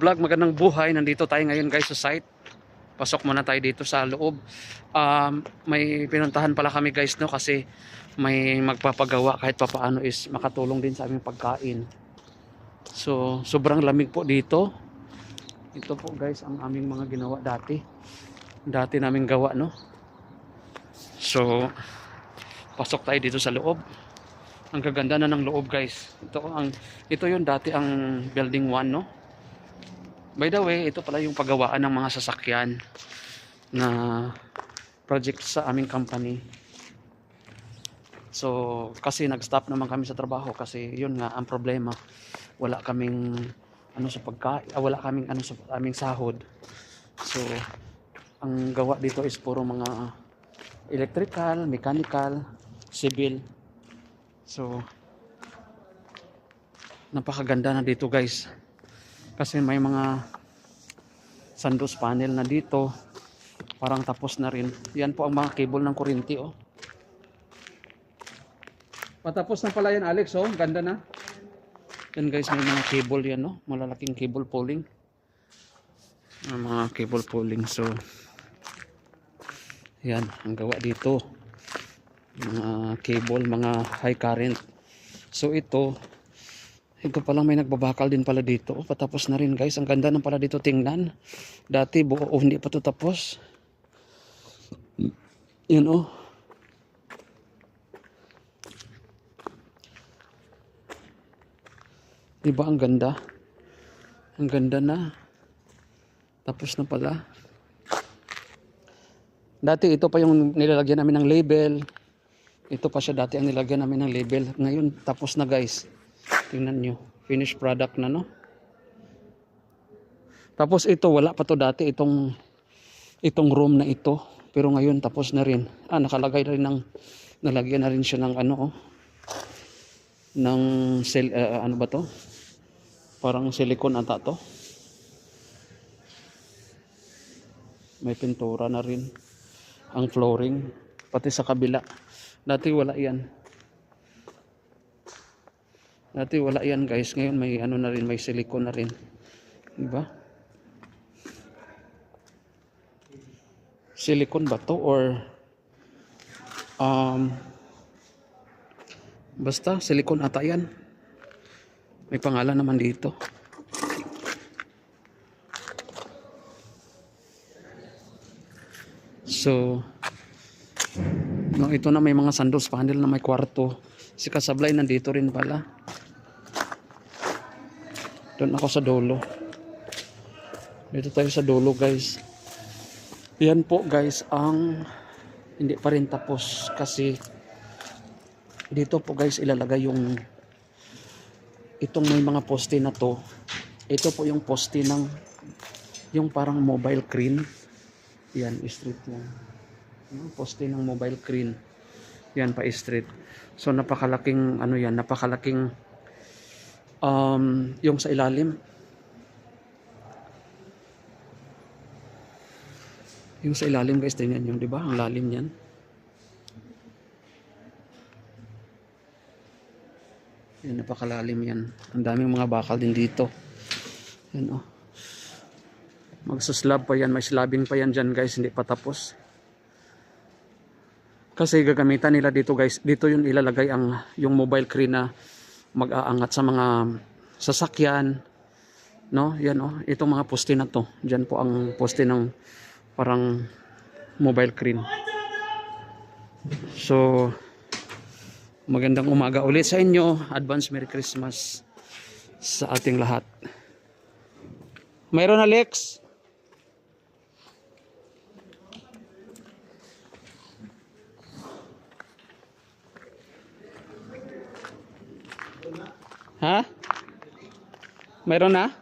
Vlog, magandang buhay. Nandito tayo ngayon guys sa site. Pasok muna tayo dito sa loob. Um, may pinuntahan pala kami guys no kasi may magpapagawa kahit papaano is makatulong din sa aming pagkain. So, sobrang lamig po dito. Ito po guys ang aming mga ginawa dati. Dati naming gawa no. So, pasok tayo dito sa loob. Ang gaganda na ng loob guys. Ito ang ito yung dati ang building 1 no. By the way, ito pala yung paggawaan ng mga sasakyan na project sa aming company. So, kasi nag-stop naman kami sa trabaho kasi yun nga ang problema. Wala kaming ano sa pagkain, ah, wala kaming ano sa aming sahod. So, ang gawa dito is puro mga electrical, mechanical, civil. So, napakaganda na dito guys. Kasi may mga sunroof panel na dito. Parang tapos na rin. Yan po ang mga cable ng kuryente oh. Patapos na pala yan Alex oh. Ganda na. Yan guys may mga cable yan no. Malalaking cable pulling. May mga cable pulling so yan ang gawa dito. Mga cable, mga high current. So ito ito palang may nagbabakal din pala dito. Oh, patapos na rin guys. Ang ganda ng pala dito tingnan. Dati buo oh, hindi pa to tapos. Yan oh. Diba ang ganda? Ang ganda na. Tapos na pala. Dati ito pa yung nilalagyan namin ng label. Ito pa siya dati ang nilagyan namin ng label. Ngayon tapos na guys. Tingnan nyo. Finished product na no. Tapos ito wala pa to dati itong itong room na ito. Pero ngayon tapos na rin. Ah nakalagay na rin ng nalagyan na rin siya ng ano oh. Ng sil, ah, ano ba to? Parang silicone ata to. May pintura na rin ang flooring pati sa kabila. Dati wala 'yan. Dati wala yan guys. Ngayon may ano na rin, may silicone na rin. Diba? Silicone ba to or um basta silicone ata yan. May pangalan naman dito. So, no, ito na may mga sunroof panel na may kwarto. Si Kasablay nandito rin pala. Doon ako sa dulo. Dito tayo sa dulo guys. Yan po guys ang hindi pa rin tapos kasi dito po guys ilalagay yung itong may mga poste na to. Ito po yung poste ng yung parang mobile crane. Yan, street yan. Yung poste ng mobile crane. Yan pa street. So napakalaking ano yan, napakalaking um, yung sa ilalim. Yung sa ilalim guys, tingnan yung, di ba? Ang lalim niyan. Yan, napakalalim yan. Ang daming mga bakal din dito. Yan oh. Magsuslab pa yan, may slabbing pa yan dyan guys, hindi pa tapos. Kasi gagamitan nila dito guys, dito yung ilalagay ang yung mobile crane na mag-aangat sa mga sasakyan. No? Yan oh, itong mga poste na to. Diyan po ang poste ng parang mobile crane. So magandang umaga ulit sa inyo. Advance Merry Christmas sa ating lahat. Mayroon Alex? Ha? Mayroon na?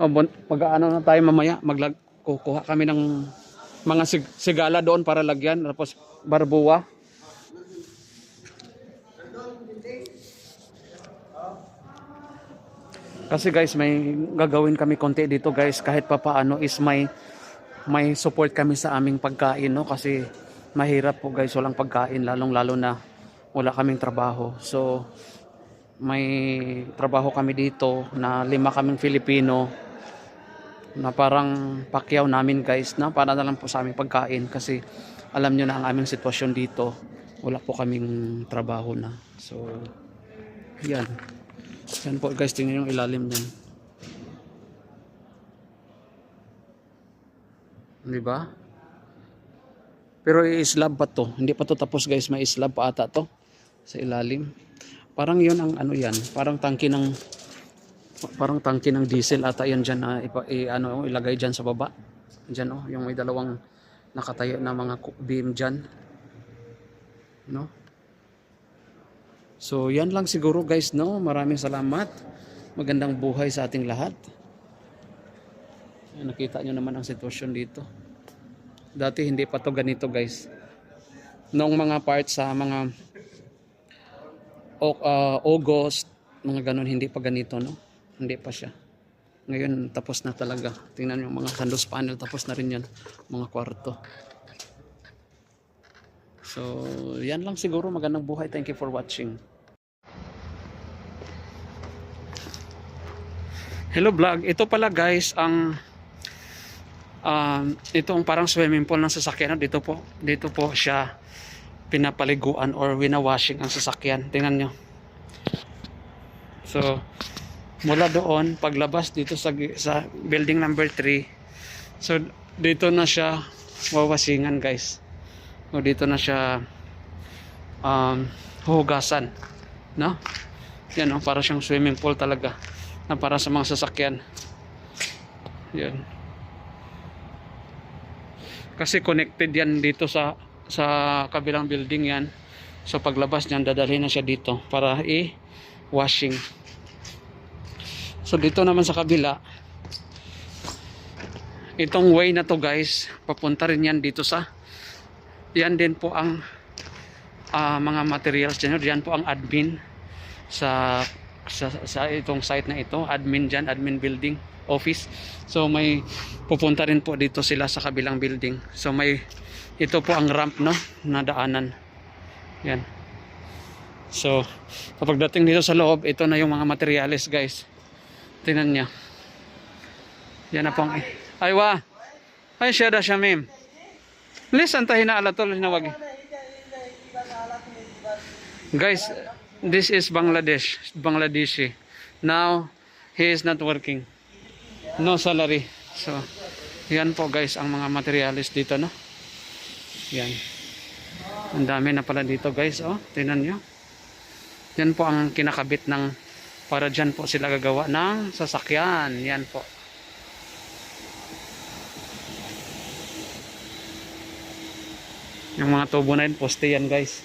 O, bon- pag-ano na tayo mamaya, maglag kukuha kami ng mga sig- sigala doon para lagyan, tapos barbuwa. Kasi guys, may gagawin kami konti dito guys, kahit papaano is may may support kami sa aming pagkain, no? Kasi mahirap po guys, walang pagkain, lalong lalo na wala kaming trabaho. So, may trabaho kami dito na lima kaming Filipino na parang pakyaw namin guys na para na lang po sa aming pagkain kasi alam nyo na ang aming sitwasyon dito. Wala po kaming trabaho na. So yan. Yan po guys tingnan yung ilalim din di ba? Pero i-slab pa to? Hindi pa to tapos guys. May slab pa ata to sa ilalim parang yun ang ano yan parang tangke ng parang tangke ng diesel ata yan dyan na ipa, i, ano, ilagay dyan sa baba. Dyan oh yung may dalawang nakatayo na mga beam dyan. No? So yan lang siguro guys no? Maraming salamat. Magandang buhay sa ating lahat. Nakita nyo naman ang sitwasyon dito. Dati hindi pa to ganito guys. Noong mga parts sa mga o- ah, August mga ganun hindi pa ganito no? Hindi pa siya. Ngayon tapos na talaga. Tingnan yung mga sandos panel tapos na rin yan mga kwarto. So yan lang siguro. Magandang buhay. Thank you for watching. Hello vlog. Ito pala guys ang um, itong parang swimming pool ng sasakyan. Dito po dito po siya pinapaliguan or winawashing ang sasakyan. Tingnan nyo. So mula doon paglabas dito sa sa building number 3 so dito na siya wawasingan guys. O dito na siya um, huhugasan no? Yan o para siyang swimming pool talaga na para sa mga sasakyan. Yan. Kasi connected yan dito sa sa kabilang building yan. So paglabas niyan dadalhin na siya dito para i-washing. So dito naman sa kabila itong way na to guys papunta rin yan dito sa yan din po ang ah, mga materials dyan. Yan po ang admin sa, sa sa itong site na ito. Admin dyan admin building office. So may pupunta rin po dito sila sa kabilang building. So may ito po ang ramp no na daanan. Yan. So kapag dating dito sa loob ito na yung mga materials guys. Tingnan niya yan na pong aywa ay siya da siya mim listen tayo na alatol na wag. Guys this is Bangladesh Bangladeshi. Now he is not working. No salary. So yan po guys ang mga materials dito no yan. Ang dami na pala dito guys oh. Tingnan nyo. Yan po ang kinakabit ng para dyan po sila gagawa ng sasakyan. Yan po. Yung mga tubo na yun poste yan guys.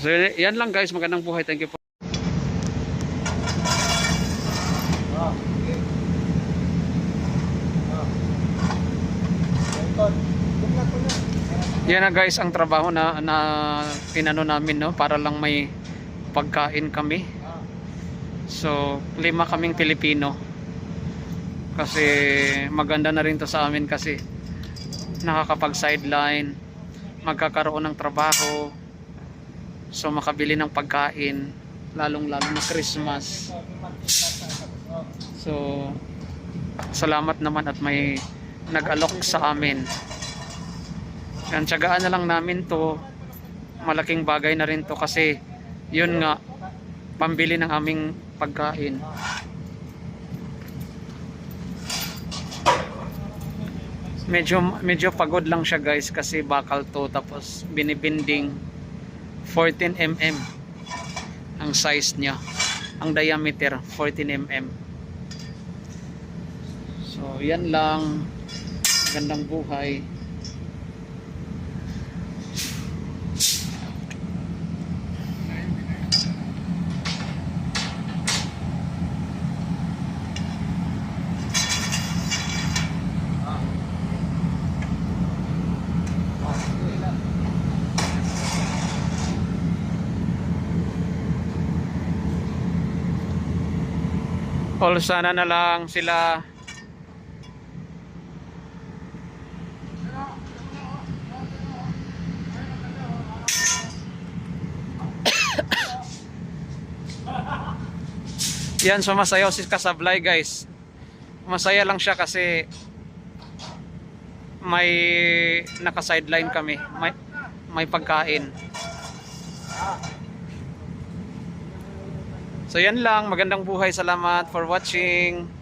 So yan lang guys. Magandang buhay. Thank you po Yan na guys ang trabaho na na pinano namin no para lang may pagkain kami. So, lima kaming Pilipino. Kasi maganda na rin to sa amin kasi nakakapag sideline, magkakaroon ng trabaho. So makabili ng pagkain, lalong-lalo na Christmas. So salamat naman at may nag-alok sa amin. Yan, tiyagaan na lang namin to. Malaking bagay na rin to kasi yun nga, pambili ng aming pagkain. Medyo, medyo pagod lang siya guys kasi bakal to tapos binibinding 14 mm ang size niya. Ang diameter 14 mm. So yan lang. Gandang buhay. all sana na lang sila. Yan sumasayaw si Kasablay guys. Masaya lang siya kasi may naka sideline kami. May, may pagkain. ah So yan lang. Magandang buhay. Salamat for watching.